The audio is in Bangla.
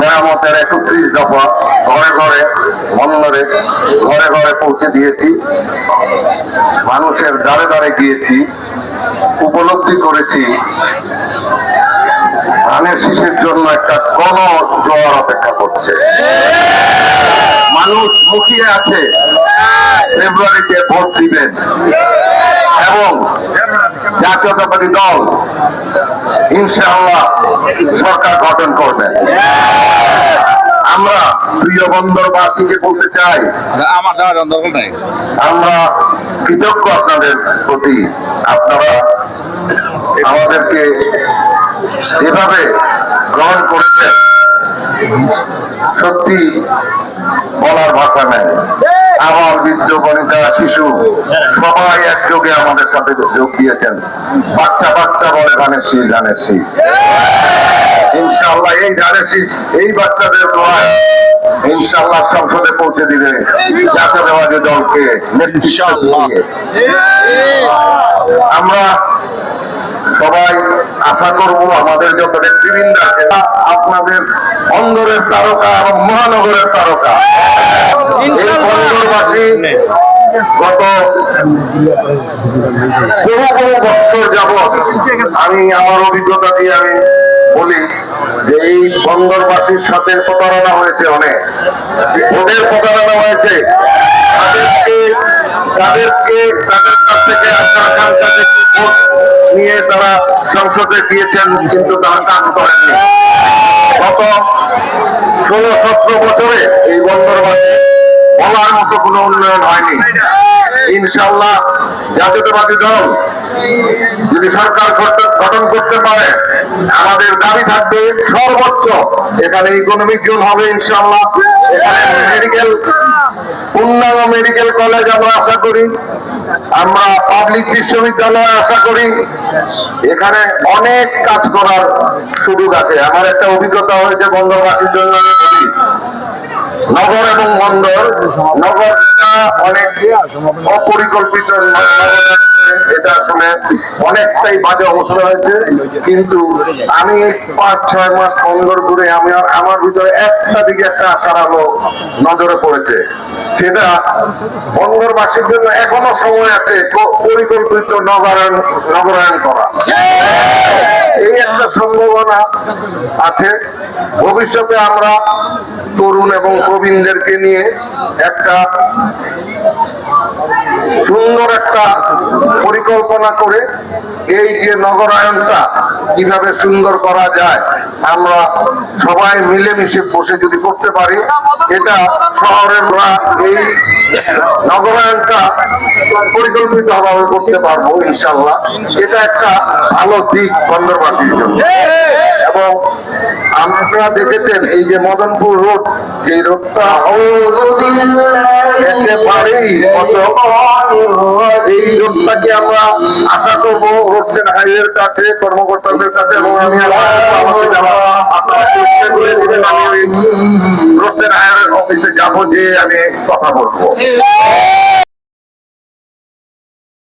মেরামতের একত্রিশ দফা ঘরে ঘরে, বন্দরে ঘরে ঘরে পৌঁছে দিয়েছি। মানুষের দ্বারে দ্বারে গিয়েছি, উপলব্ধি করেছি। ধানের শীষের জন্য একটা কোন জোয়ার অপেক্ষা করছে। মানুষ মুখিয়ে আছে। ফেব্রুয়ারিতে ভোট দিবেন। এবং জাতীয়তাবাদী দল ইনশাআল্লাহ সরকার গঠন করবেন আমরা প্রিয় বন্দরবাসীকে বলতে চাই আমার দেওয়ার দরকার নাই। আমরা কৃতজ্ঞ আপনাদের প্রতি। আপনারা আমাদেরকে যেভাবে গ্রহণ করেছেন। সত্যি বলার ভাষা নেই। আমার বৃদ্ধ বনিতা শিশু সবাই একযোগে আমাদের সাথে যোগ দিয়েছেন। বাচ্চা বাচ্চা বলে ধানের শীষ ধানের শীষ। ইনশাল্লাহ এই ধানের শীষ এই বাচ্চাদের দোয়ায় ইনশাল্লাহ সংসদে পৌঁছে দিবে। জাতীয়তাবাদী দলকে নেতৃত্ব দিয়ে। আমরা সবাই আশা করব আমাদের যত নেতৃবৃন্দ আছে আপনাদের বন্দরের তারকা এবং মহানগরের তারকা। বন্দরবাসী গত বহু বহু বছর যাবৎ আমি আমার অভিজ্ঞতা দিয়ে আমি বলি যে এই বন্দরবাসীর সাথে প্রতারণা হয়েছে অনেক। ভোটের প্রতারণা হয়েছে। তাদেরকে তাদেরকে তাদের থেকে আকাঙ্ক্ষা ভোট নিয়ে তারা সংসদে দিয়েছেন, কিন্তু তারা কাজ করেননি। গত ষোলো সতেরো বছরে এই বন্দরবাসে বলার মতো কোনো উন্নয়ন হয়নি। ইনশাল্লাহ জাতীয়তাবাদী দল যদি সরকার গঠন- করতে পারে, আমাদের দাবি থাকবে সর্বোচ্চ। এখানে ইকোনমিক জোন হবে ইনশাল্লাহ এখানে মেডিকেল পূর্ণাঙ্গ মেডিকেল কলেজ আমরা আশা করি। আমরা পাবলিক বিশ্ববিদ্যালয় আশা করি। এখানে অনেক কাজ করার সুযোগ আছে। আমার একটা অভিজ্ঞতা হয়েছে বন্দরবাসীর জন্য আমি বলি। নগর এবং বন্দর নগরটা অনেক অপরিকল্পিত এটা আসলে অনেকটাই বাজে অবস্থা হয়েছে। কিন্তু আমি পাঁচ, ছয় মাস বন্দর ঘুরে আমি আমার ভিতরে একটা দিকে একটা আশার আলো নজরে পড়েছে। সেটা বন্দরবাসীর জন্য এখনও সময় আছে পরিকল্পিত নগরায়ণ নগরায়ণ করা। এই একটা সম্ভাবনা আছে। ভবিষ্যতে আমরা তরুণ এবং প্রবীণদেরকে নিয়ে একটা সুন্দর একটা পরিকল্পনা করে এই যে নগরায়নটা কীভাবে সুন্দর করা যায়, আমরা সবাই মিলেমিশে বসে যদি করতে পারি, এটা শহরের এই নগরায়নটা পরিকল্পিত ভাবে করতে পারব, ইনশাল্লাহ। এটা একটা ভালো দিক বন্দরবাসীর জন্য। এবং আপনারা দেখেছেন এই যে মদনপুর রোড যে রোডটা এই রোডটাকে আমরা আশা করব রোডসেন হাইওয়ের কাছে, কর্মকর্তাদের কাছে এবং আমি আপনারা চেষ্টা অফিসে যাব যে আমি কথা বলব।